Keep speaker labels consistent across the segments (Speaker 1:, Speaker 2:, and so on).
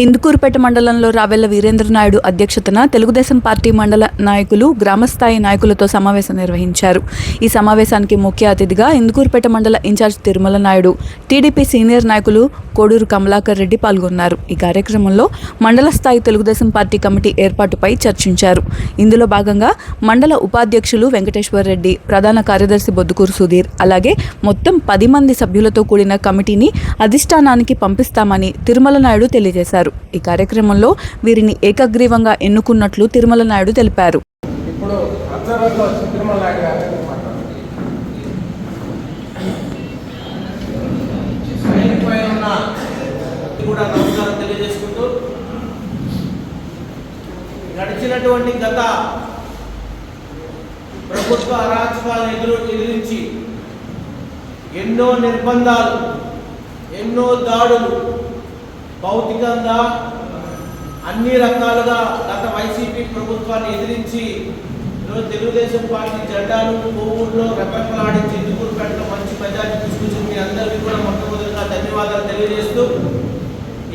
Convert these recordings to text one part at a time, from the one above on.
Speaker 1: ఇందుకూరుపేట మండలంలో రావెల్ల వీరేంద్ర నాయుడు అధ్యక్షతన తెలుగుదేశం పార్టీ మండల నాయకులు గ్రామస్థాయి నాయకులతో సమావేశం నిర్వహించారు. ఈ సమావేశానికి ముఖ్య అతిథిగా ఇందుకూరుపేట మండల in charge Tirumala Naidu TDP senior నాయకులు కోడూరు కమలాకర్ రెడ్డి పాల్గొన్నారు. ఈ కార్యక్రమంలో మండల స్థాయి తెలుగుదేశం పార్టీ కమిటీ ఏర్పాటుపై చర్చించారు. ఇందులో భాగంగా మండల ఉపాధ్యక్షులు వెంకటేశ్వర్ రెడ్డి ప్రధాన కార్యదర్శి బొద్దుకూరు సుధీర్ అలాగే మొత్తం పది మంది సభ్యులతో కూడిన కమిటీని అధిష్టానానికి పంపిస్తామని తిరుమల నాయుడు తెలియజేశారు. ఈ కార్యక్రమంలో వీరిని ఏకగ్రీవంగా ఎన్నుకున్నట్లు తిరుమల నాయుడు తెలిపారు.
Speaker 2: ఇప్పుడు అబ్జర్వర్లో వచ్చి తిరుమల నాయుడు గారు మాట్లాడారు
Speaker 3: వేదికపై ఉన్న కూడా నమస్కారం తెలియజేసుకుంటూ నడిచినటువంటి గత ప్రభుత్వ అరాచకాలను ఎదురు ఎదిరించి ఎన్నో నిర్బంధాలు ఎన్నో దాడులు భౌతికంగా అన్ని రకాలుగా గత వైసీపీ ప్రభుత్వాన్ని ఎదిరించి ఈరోజు తెలుగుదేశం పార్టీ జెండాలు పువ్వుల్లో రెప్పలాడించి ఎందుకు పెట్టడం మంచి మెజార్టీ తీసుకొచ్చింది మీ అందరికీ కూడా మొట్టమొదటిగా ధన్యవాదాలు తెలియజేస్తూ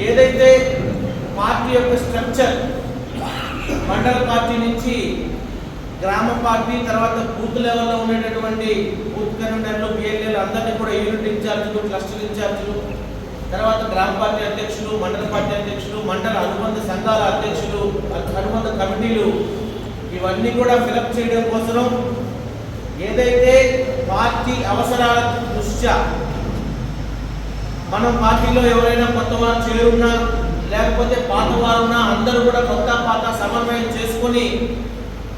Speaker 3: ఏదైతే పార్టీ యొక్క స్ట్రక్చర్ మండల పార్టీ నుంచి గ్రామ పార్టీ తర్వాత బూత్ లెవెల్లో ఉండేటటువంటి బూత్ కన్వీనర్లు బిఎల్ఏలు అందరినీ కూడా యూనిట్ ఇన్ఛార్జీలు క్లస్టర్ ఇన్ఛార్జీలు తర్వాత గ్రామ పార్టీ అధ్యక్షులు మండల పార్టీ అధ్యక్షులు మండల అనుబంధ సంఘాల అధ్యక్షులు అనుబంధ కమిటీలు ఇవన్నీ కూడా ఫిలప్ చేయడం కోసం ఏదైతే పార్టీ అవసరాల దృష్ట్యా మనం పార్టీలో ఎవరైనా కొత్త వారు చేరున్నా లేకపోతే పాత వారున్నా కూడా కొత్త పాత సమన్వయం చేసుకొని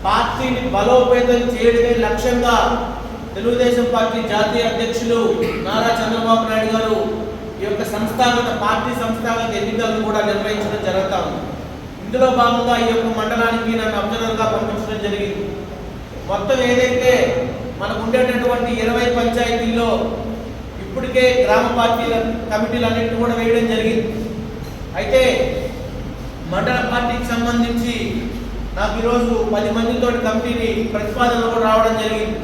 Speaker 3: పార్టీని బలోపేతం చేయడమే లక్ష్యంగా తెలుగుదేశం పార్టీ జాతీయ అధ్యక్షులు నారా చంద్రబాబు నాయుడు గారు ఈ యొక్క సంస్థాగత పార్టీ సంస్థాగత ఎన్నికలను కూడా నిర్వహించడం జరుగుతా ఉంది. ఇందులో భాగంగా ఈ యొక్క మండలానికి నన్ను అభ్యర్థులుగా పంపించడం జరిగింది. మొత్తం ఏదైతే మనకు ఉండేటటువంటి ఇరవై పంచాయతీల్లో ఇప్పటికే గ్రామ పార్టీల కమిటీలు అన్నింటినీ కూడా వేయడం జరిగింది. అయితే మండల పార్టీకి సంబంధించి నాకు ఈరోజు పది మందితో కమిటీని ప్రతిపాదనలు కూడా రావడం జరిగింది.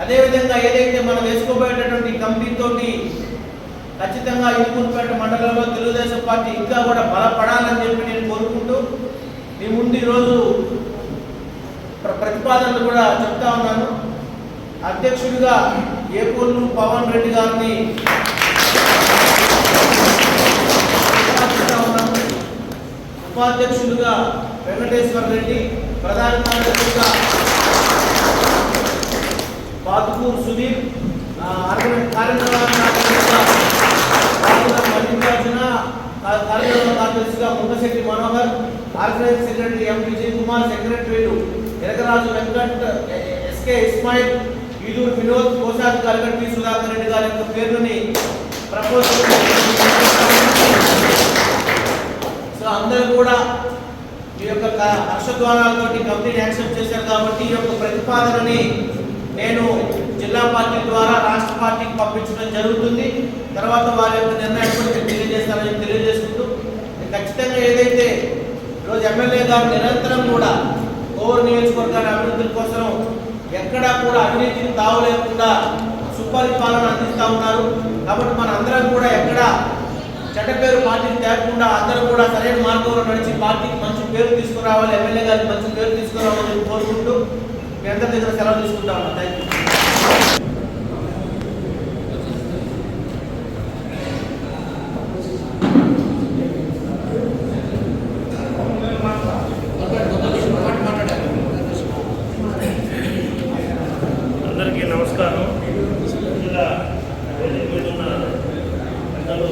Speaker 3: అదేవిధంగా ఏదైతే మనం వేసుకోబోయేటటువంటి కమిటీతోటి ఖచ్చితంగా ఇరుకునిపేట మండలంలో తెలుగుదేశం పార్టీ ఇంకా కూడా బలపడాలని చెప్పి నేను కోరుకుంటూ మీ ముందు ఈరోజు ప్ర- ప్రతిపాదనలు కూడా చెప్తా ఉన్నాను. అధ్యక్షుడిగా ఏపూర్లు పవన్ రెడ్డి గారిని ప్రతిపాదిస్తా ఉన్నాను ఉపాధ్యక్షులుగా వెంకటేశ్వర రెడ్డి ప్రధాన కార్యదర్శిగా పాతుకూరు సుధీర్ మల్లికార్జున కార్యక్రమ కార్యదర్శిగా Mungasetti Manohar organise secretary M Vijay Kumar సెక్రటరీలు ఎరగరాజు వెంకట్ ఎస్కే ఇస్మాయిల్ ఈదూరు వినోద్ కోశాధికారిగా టి సుధాకర్ రెడ్డి గారి యొక్క పేరుని ప్రపోజ్ సో అందరూ కూడా ఈ యొక్క హర్షద్వారాలతో హర్షద్వారాలతోటి కమిటీని యాక్సెప్ట్ చేశారు కాబట్టి ఈ యొక్క ప్రతిపాదనని నేను జిల్లా పార్టీ ద్వారా రాష్ట్ర పార్టీకి పంపించడం జరుగుతుంది. తర్వాత వారి యొక్క నిర్ణయం కూడా మీరు తెలియజేస్తారని తెలియజేసుకుంటూ ఖచ్చితంగా ఏదైతే ఈరోజు ఎమ్మెల్యే గారు నిరంతరం కూడా ఓవర్ నియోజకవర్గాల అభివృద్ధి కోసం ఎక్కడా కూడా అవినీతిని తావు లేకుండా సుపరిపాలన అందిస్తూ ఉన్నారు. కాబట్టి మన అందరం కూడా ఎక్కడా చెడ్డ పేరు పార్టీకి తేకుండా అందరూ కూడా సరైన మార్గంలో నడిచి పార్టీకి మంచి పేరు తీసుకురావాలి ఎమ్మెల్యే గారికి మంచి పేరు తీసుకురావాలని కోరుకుంటూ మీ అందరి దగ్గర సెలవు తీసుకుంటా ఉన్నాను థ్యాంక్ యూ
Speaker 4: అందరికీ నమస్కారం. ఇలా ఉన్న అందరూ